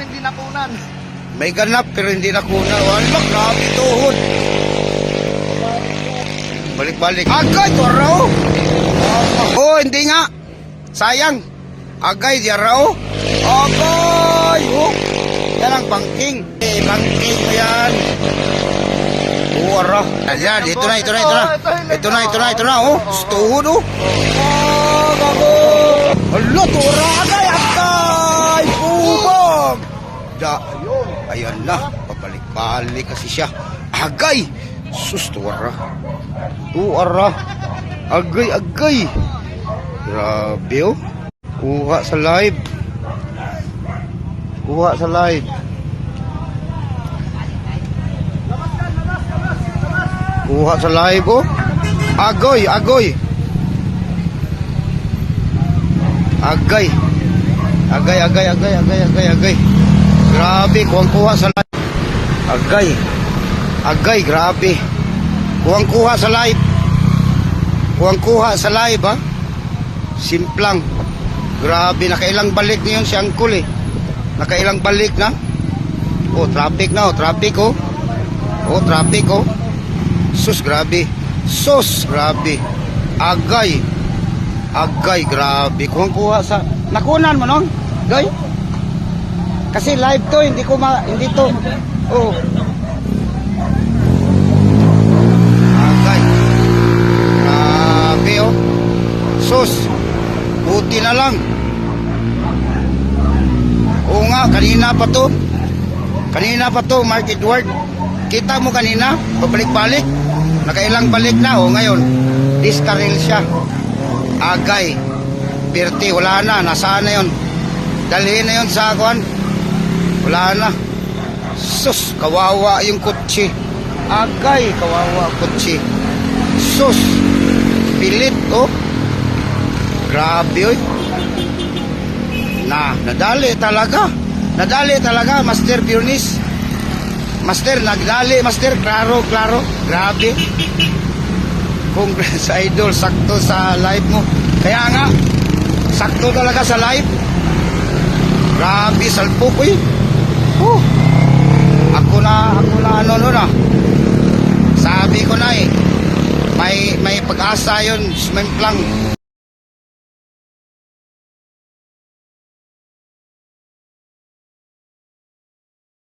Hindi nakunan. May ganap pero hindi nakuna. Wala, grabe tuhod. Balik-balik. Agay, toro. Oh, hindi nga. Sayang. Agay, diarao. Agay. Oh. Yan ang bangking. Eh, bangking yan. Oh, ara. Ayan, ito na, ito na, ito na. Ito na, ito na, ito na. Oh, tuhod oh. Oh, gago. Hala, tora. Agay, agay. Bubog. Da, ayan na. Pabalik-balik kasi siya. Agay. Sus, tuwara. Tuwara. Agay, agay. Grabe oh. Kuha sa live. Kuha sa live. Kuha sa live oh. Agoy, agoy. Agay. Agay, agay, agay, agay, agay, agay. Grabe, kuha kuha sa live. Agay. Agay, grabe. Kuwang kuha sa live. Kuwang kuha sa live ha. Simplang. Grabe, nakailang balik niyon si Angkol eh. Nakailang balik na. Oh, traffic na oh, traffic oh. Oh, traffic oh. Sus, grabe. Sus, grabe. Agay. Agay, grabe. Kuwang kuha sa... Nakunan mo nung? Gay? Kasi live to, hindi ko ma... Hindi to. Oh. Agay. Grabe oh. Sus. Buti na lang. Oo nga, kanina pa to. Kanina pa to, Mark Edward. Kita mo kanina, pabalik-balik. Nakailang balik na, o ngayon. Diskaril siya. Agay. Pirti, wala na. Nasaan na yun? Dalhin na yun sa akuan. Wala na. Sus, kawawa yung kutsi. Agay, kawawa kutsi. Sus, pilit, oh. Grabe, oy. Na, nadali talaga. Nadali talaga, Master Pionis. Master, nagdali, Master. Klaro, klaro. Grabe. Congrats, idol. Sakto sa live mo. Kaya nga, sakto talaga sa live. Grabe, salpo ko eh. Oh. Ako na, ako na ano nun ah. Sabi ko na eh. May, may pag-asa yun, sumemplang.